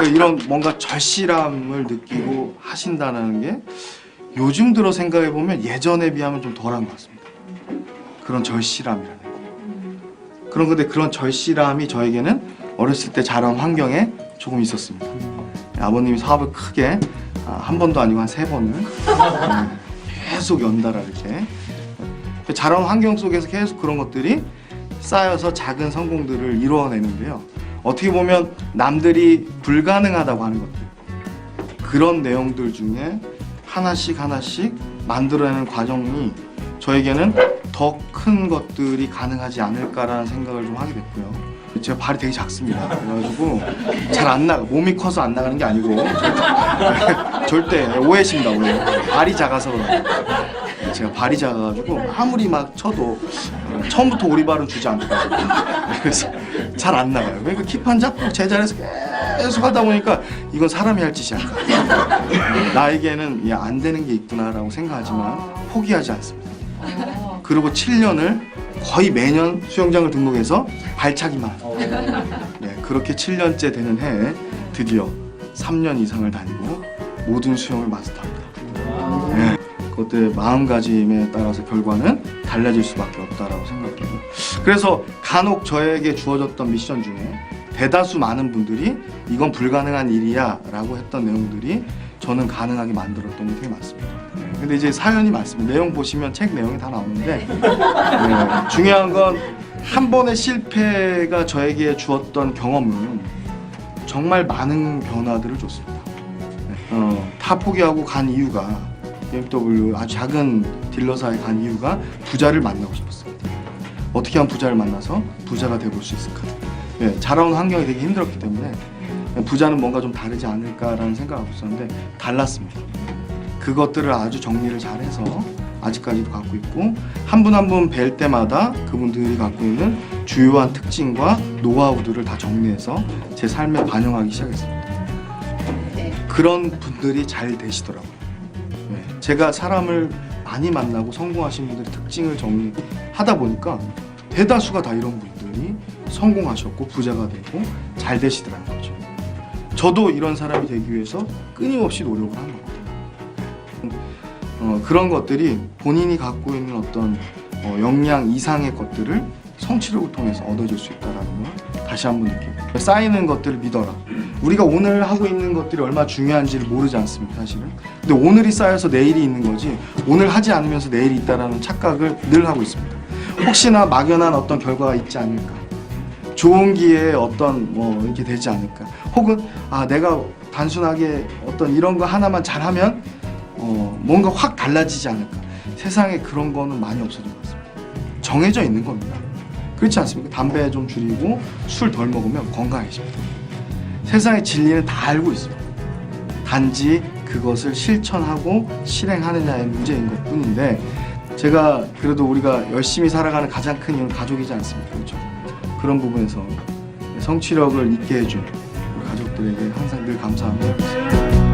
그러니까 이런 뭔가 절실함을 느끼고 하신다는 게 요즘 들어 생각해 보면 예전에 비하면 좀 덜한 것 같습니다. 그런 절실함이라는 거. 그런 근데 그런 절실함이 저에게는 어렸을 때 자란 환경에 조금 있었습니다. 아버님이 사업을 크게 아, 한 번도 아니고 한 세 번을 음, 계속 연달아 이렇게 자란 환경 속에서 계속 그런 것들이 쌓여서 작은 성공들을 이루어내는데요. 어떻게 보면 남들이 불가능하다고 하는 것들 그런 내용들 중에 하나씩 하나씩 만들어내는 과정이 저에게는 더 큰 것들이 가능하지 않을까라는 생각을 좀 하게 됐고요. 제가 발이 되게 작습니다. 그래가지고 잘 안 나가. 몸이 커서 안 나가는 게 아니고 절대, 오해십니다. 오해. 발이 작아서 그래요. 제가 발이 작아가지고 아무리 막 쳐도 어, 처음부터 오리발은 주지 않더라고요. 그래서 잘 안 나가요. 그러니까 킵한 잡고 제자리에서 계속 하다 보니까 이건 사람이 할 짓이 아니다. 나에게는 야, 안 되는 게 있구나라고 생각하지만 포기하지 않습니다. 그리고 7년을 거의 매년 수영장을 등록해서 발차기만. 네, 그렇게 7년째 되는 해에 드디어 3년 이상을 다니고 모든 수영을. 네, 그것들의 마음가짐에 따라서 결과는 달라질 수밖에 없다라고 생각해요. 그래서 간혹 저에게 주어졌던 미션 중에 대다수 많은 분들이 이건 불가능한 일이야 라고 했던 내용들이 저는 가능하게 만들었던 게 되게 많습니다. 네, 근데 이제 사연이 많습니다. 내용 보시면 책 내용이 다 나오는데 네, 중요한 건 한 번의 실패가 저에게 주었던 경험은 정말 많은 변화들을 줬습니다. 네, 어, 타 포기하고 간 이유가 BMW 아주 작은 딜러사에 간 이유가 부자를 만나고 싶었습니다. 어떻게 하면 부자를 만나서 부자가 되볼 수 있을까? 예, 자라온 환경이 되게 힘들었기 때문에 부자는 뭔가 좀 다르지 않을까라는 생각을 하고 있었는데 달랐습니다. 그것들을 아주 정리를 잘해서 아직까지도 갖고 있고 한 분 한 분 뵐 때마다 그분들이 갖고 있는 주요한 특징과 노하우들을 다 정리해서 제 삶에 반영하기 시작했습니다. 네. 그런 분들이 잘 되시더라고요. 네, 제가 사람을 많이 만나고 성공하신 분들의 특징을 정리하다 보니까 대다수가 다 이런 분들이 성공하셨고 부자가 되고 잘 되시더라는 거죠. 저도 이런 사람이 되기 위해서 끊임없이 노력을 한 겁니다. 어, 그런 것들이 본인이 갖고 있는 어떤 어, 역량 이상의 것들을 성취력을 통해서 얻어질 수 있다라는 걸 다시 한번 느끼고 쌓이는 것들을 믿어라. 우리가 오늘 하고 있는 것들이 얼마나 중요한지를 모르지 않습니까, 사실은. 근데 오늘이 쌓여서 내일이 있는 거지 오늘 하지 않으면서 내일이 있다라는 착각을 늘 하고 있습니다. 혹시나 막연한 어떤 결과가 있지 않을까. 좋은 기회에 어떤 뭐 이렇게 되지 않을까. 혹은 아 내가 단순하게 어떤 이런 거 하나만 잘하면 어 뭔가 확 달라지지 않을까. 세상에 그런 거는 많이 없어진 것 같습니다. 정해져 있는 겁니다. 그렇지 않습니까? 담배 좀 줄이고 술 덜 먹으면 건강해집니다. 세상의 진리는 다 알고 있습니다. 단지 그것을 실천하고 실행하느냐의 문제인 것 뿐인데 제가 그래도 우리가 열심히 살아가는 가장 큰 이유는 가족이지 않습니까? 그렇죠? 그런 부분에서 성취력을 있게 해준 우리 가족들에게 항상 늘 있습니다.